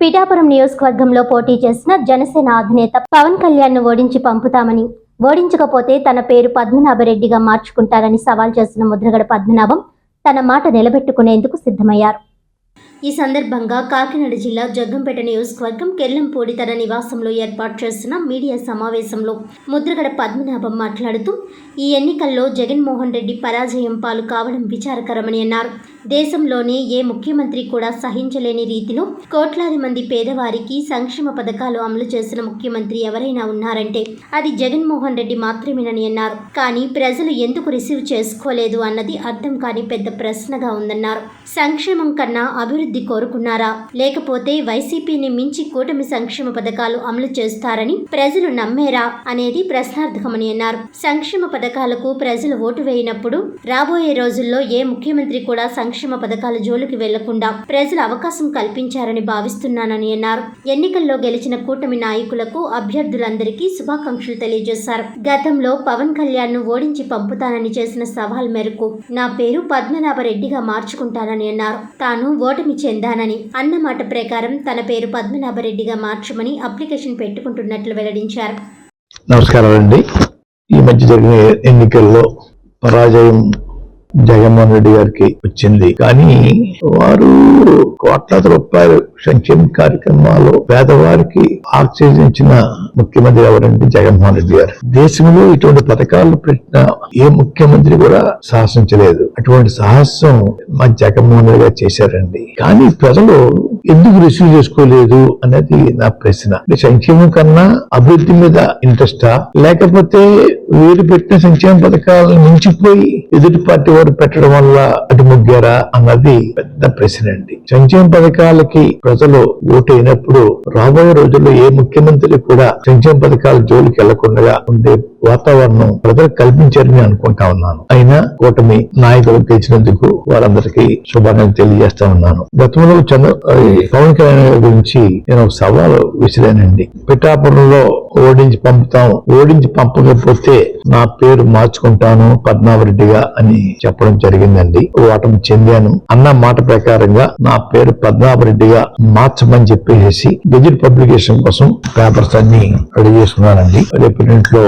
పిఠాపురం నియోజకవర్గంలో పోటీ చేసిన జనసేన అధినేత పవన్ కళ్యాణ్ను ఓడించి పంపుతామని ఓడించకపోతే తన పేరు పద్మనాభరెడ్డిగా మార్చుకుంటారని సవాల్ చేసిన ముద్రగడ పద్మనాభం తన మాట నిలబెట్టుకునేందుకు సిద్ధమయ్యారు. ఈ సందర్భంగా కాకినాడ జిల్లా జగ్గంపేట నియోజకవర్గం కెల్లంపూడి తన నివాసంలో ఏర్పాటు చేసిన మీడియా సమావేశంలో ముద్రగడ పద్మనాభం మాట్లాడుతూ ఈ ఎన్నికల్లో జగన్మోహన్ రెడ్డి పరాజయం పాలు కావడం విచారకరమని అన్నారు. దేశంలోనే ఏ ముఖ్యమంత్రి కూడా సహించలేని రీతిలో కోట్లాది మంది పేదవారికి సంక్షేమ పథకాలు అమలు చేసిన ముఖ్యమంత్రి ఎవరైనా ఉన్నారంటే అది జగన్మోహన్ రెడ్డి మాత్రమేనని అన్నారు. కానీ ప్రజలు ఎందుకు రిసీవ్ చేసుకోలేదు అన్నది అర్థం కాని పెద్ద ప్రశ్నగా ఉందన్నారు. సంక్షేమం కన్నా అభివృద్ధి కోరుకున్నారా? లేకపోతే వైసీపీని మించి కూటమి సంక్షేమ పథకాలు అమలు చేస్తారని ప్రజలు నమ్మేరా? అనేది ప్రశ్నార్థకమని అన్నారు. సంక్షేమ పథకాలకు ప్రజలు ఓటు వేయినప్పుడు రాబోయే రోజుల్లో ఏ ముఖ్యమంత్రి కూడా సంక్షేమ పథకాల జోలికి వెళ్ళకుండా ప్రజలు అవకాశం కల్పించారని భావిస్తున్నానని అన్నారు. ఎన్నికల్లో గెలిచిన కూటమి నాయకులకు అభ్యర్థులందరికీ శుభాకాంక్షలు తెలియజేశారు. గతంలో పవన్ కళ్యాణ్ను ఓడించి పంపుతానని చేసిన సవాల్ మేరకు నా పేరు పద్మనాభరెడ్డిగా మార్చుకుంటానని అన్నారు. తాను ఓటమి చెందానని అన్న మాట ప్రకారం తన పేరు పద్మనాభరెడ్డిగా మార్చమని అప్లికేషన్ పెట్టుకుంటున్నట్లు వెల్లడించారు. నమస్కారం అండి ఈ మధ్య జరిగిన ఎన్నికల్లో పరాజయం జగన్మోహన్ రెడ్డి గారికి వచ్చింది. కానీ వారు కోట్లాది రూపాయలు సంక్షేమ కార్యక్రమాలు పేదవారికి ఆక్సిజన్ ముఖ్యమంత్రి ఎవరంటే జగన్మోహన్ రెడ్డి గారు. దేశంలో ఇటువంటి పథకాలు పెట్టిన ఏ ముఖ్యమంత్రి కూడా సాహసించలేదు. అటువంటి సాహసం మా జగన్మోహన్ రెడ్డి గారు చేశారండి. కానీ ప్రజలు ఎందుకు రిసీవ్ చేసుకోలేదు అనేది నా ప్రశ్న. సంక్షేమం కన్నా అభివృద్ధి మీద ఇంట్రెస్టా లేకపోతే వీరు పెట్టిన సంక్షేమ పథకాలను మించిపోయి ఎదుటి పార్టీ వారు పెట్టడం వల్ల అటు ముగ్గారా అన్నది పెద్ద ప్రశ్న అండి. సంక్షేమ పథకాలకి ప్రజలు ఓటు అయినప్పుడు రాబోయే రోజుల్లో ఏ ముఖ్యమంత్రి కూడా సంక్షేమ పథకాల జోలికి వెళ్ళకుండా ఉండే వాతావరణం ప్రజలకు కల్పించారని అనుకుంటా ఉన్నాను. అయినా కూటమి నాయకులు గెలిచినందుకు వారందరికీ శుభాకాంక్షలు తెలియజేస్తా ఉన్నాను. గతంలో చంద్ర పవన్ కళ్యాణ్ గురించి నేను ఒక సవాలు విసిరానండి. పిఠాపురంలో ఓడించి పంపుతాం ఓడించి పంపకపోతే నా పేరు మార్చుకుంటాను పద్మావరెడ్డిగా అని చెప్పడం జరిగిందండి. ఓటమి చెందాను. అన్న మాట ప్రకారంగా నా పేరు పద్మావరెడ్డిగా మార్చమని చెప్పేసి గెజిట్ పబ్లికేషన్ కోసం పేపర్స్ అన్ని రెడీ చేసుకున్నానండి. రేపు ఇంట్లో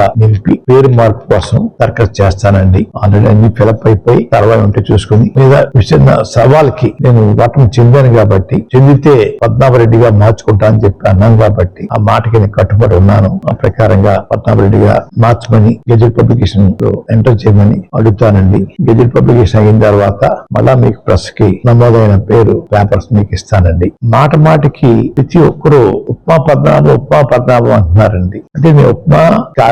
పూర్తిగా నిలిపి పేరు మార్పు కోసం దరఖాస్తు చేస్తానండి. ఆల్రెడీ అన్ని ఫిలప్ అయిపోయి తర్వాత ఉంటే చూసుకుని లేదా విషయ సవాల్కి నేను ఓటమి చెందాను కాబట్టి చెందితే పద్మావరెడ్డిగా మార్చుకుంటా అని చెప్పి అన్నాను కాబట్టి ఆ మాటకి నేను కట్టుబడి ఉన్నాను. ఆ ప్రకారంగా పద్మావరెడ్డిగా మార్చమని గెజెట్ పబ్లికేషన్లో ఎంటర్ చేయమని అడుగుతానండి. గెజెట్ పబ్లికేషన్ అయిన తర్వాత మళ్ళా మీకు ప్రెస్కి నమోదైన పేరు పేపర్స్ మీకు ఇస్తానండి. మాట మాటికి ప్రతి ఒక్కరూ ఉప్మా పద్నాభం ఉప్మా పద్నాభం అంటున్నారండి. అంటే మీ ఉప్మా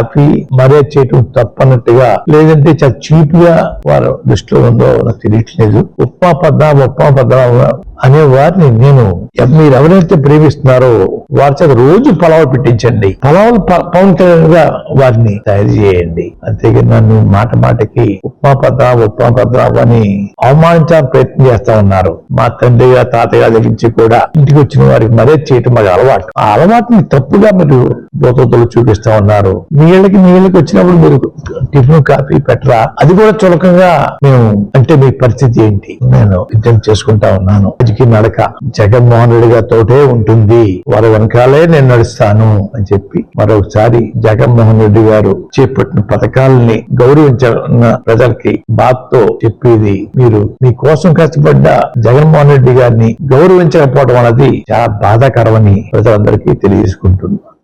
కాఫీ మరే చేయటం తప్పన్నట్టుగా లేదంటే చాలా చీప్గా వారు దృష్టిలో ఉందో నాకు తెలియట్లేదు. ఉప్మా పద్నాభం ఉప్మా పద్నాభం అనే వారిని నేను మీరు ఎవరైతే ప్రేమిస్తున్నారో వారి చేత రోజు పలావు పెట్టించండి. పలావులు ప- పవన్ కళ్యాణ్గా వారిని తయారు చేయండి. అంతేగా నన్ను మాట మాటకి ఉప్మా పద్రా ఉప్మా పద్రా అని అవమానించాలని ప్రయత్నం చేస్తా ఉన్నారు. మా తండ్రిగా తాతగా తాతయ్య దగ్గర నుంచి కూడా ఇంటికి వచ్చిన వారికి మరే చేయటం మాకు అలవాటు. ఆ అలవాటుని తప్పుగా మీరు బోతలు చూపిస్తా ఉన్నారు. మీ ఇళ్ళకి మీ ఇళ్ళకి వచ్చినప్పుడు మీరు టిఫిన్ కాఫీ పెట్టరా? అది కూడా చులకంగా మేము అంటే మీ పరిస్థితి ఏంటి? నేను యుద్ధం చేసుకుంటా ఉన్నాను. రాజుకి నడక. జగన్మోహన్ రెడ్డి గారితోటే ఉంటుంది. వారి వెనకాలే నేను నడుస్తాను అని చెప్పి మరొకసారి జగన్మోహన్ రెడ్డి గారు చేపట్టిన పథకాలని గౌరవించిన ప్రజలకి బాధతో చెప్పేది మీరు. మీ కోసం కష్టపడ్డ జగన్మోహన్ రెడ్డి గారిని గౌరవించకపోవడం అనేది చాలా బాధాకరమని ప్రజలందరికీ తెలియజేసుకుంటున్నాను.